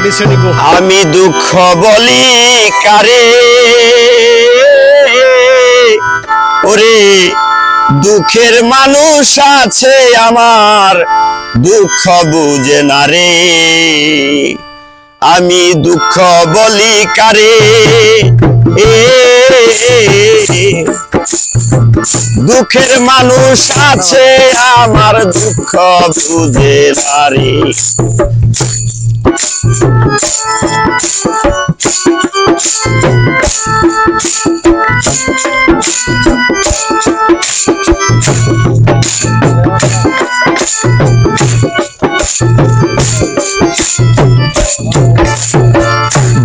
আমি দুঃখ বলি কারে? ওরে, দুঃখের মানুষ আছে আমার, দুঃখ বুঝে না রে। আমি দুঃখ বলি কারে? দুঃখের মানুষ আছে আমার, দুঃখ বুঝে না রে।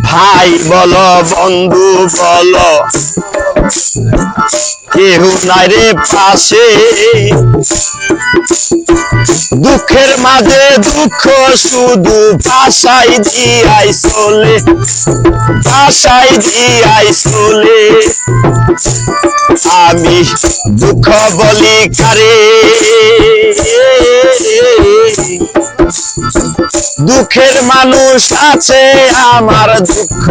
ভাই বলো বন্ধু বলো। কেহ নাই রে পাশে। দুঃখের মাঝে দুঃখ শুধু ভাষাই দিয়াই চলে, ভাষাই দিয়াই চলে। আমি দুঃখ বলি কারে? দুঃখের মানুষ আছে, আমার দুঃখ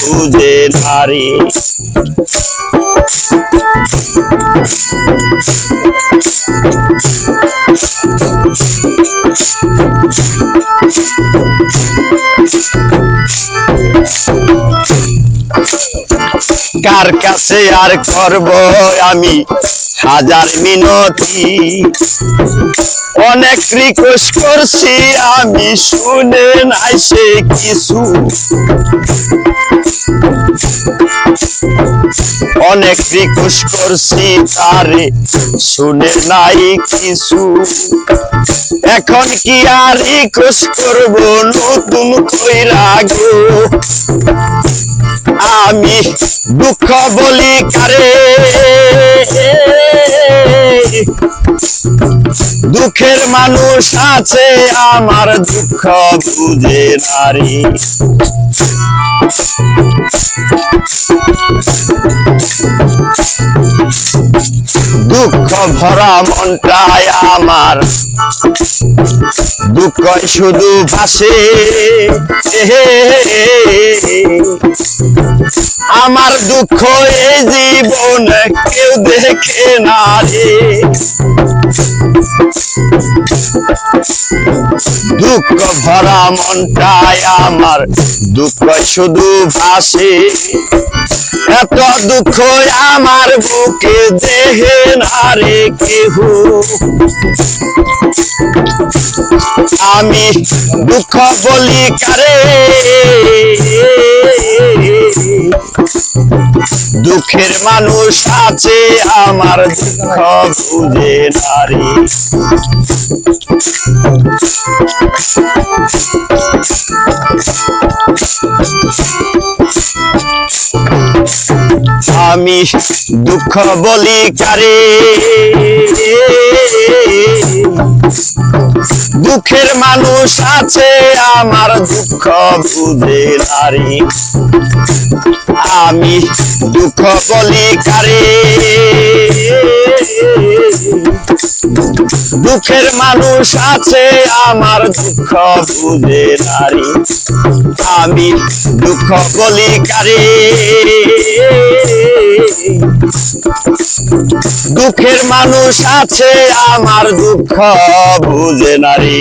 বুঝে নারী কার কাছে আর করব আমি হাজার মিনতি? অনেক রিকোয়েস্ট করছি, আমি শুনে নাই সে কিছু। অনেক রিকোয়েস্ট করছি তারে, শুনে নাই কিছু। এখন কি আর ইকুস করব নতুন কইরা গো? আমি দুঃখ বলি কারে? দুঃখের মানুষ আছে আমার দুঃখ বুঝে নারী। দুঃখ ভরা মনটায় আমার। দুঃখ শুধু ভাসে আমার দুঃখ এই জীবন কেউ দেখে না রে। দুঃখ ভরা মনটায় আমার। দুঃখ শুধু ভাসে এত দুঃখ আমার বুকে দেহে না রে কেহ? আমি দুঃখ বলি কারে? দুঃখের মানুষ আছে আমার দুঃখ বুঝে নারী আমি দুঃখ বলি কারে? দুঃখের মানুষ আছে, আমার দুঃখ বুঝে নারী। আমি দুঃখ বলি কারে? দুঃখের মানুষ আছে, আমার দুঃখ বুঝে নারী। আমি দুঃখ বলি কারে দুঃখের মানুষ আছে, আমার দুঃখ বুঝে নারী।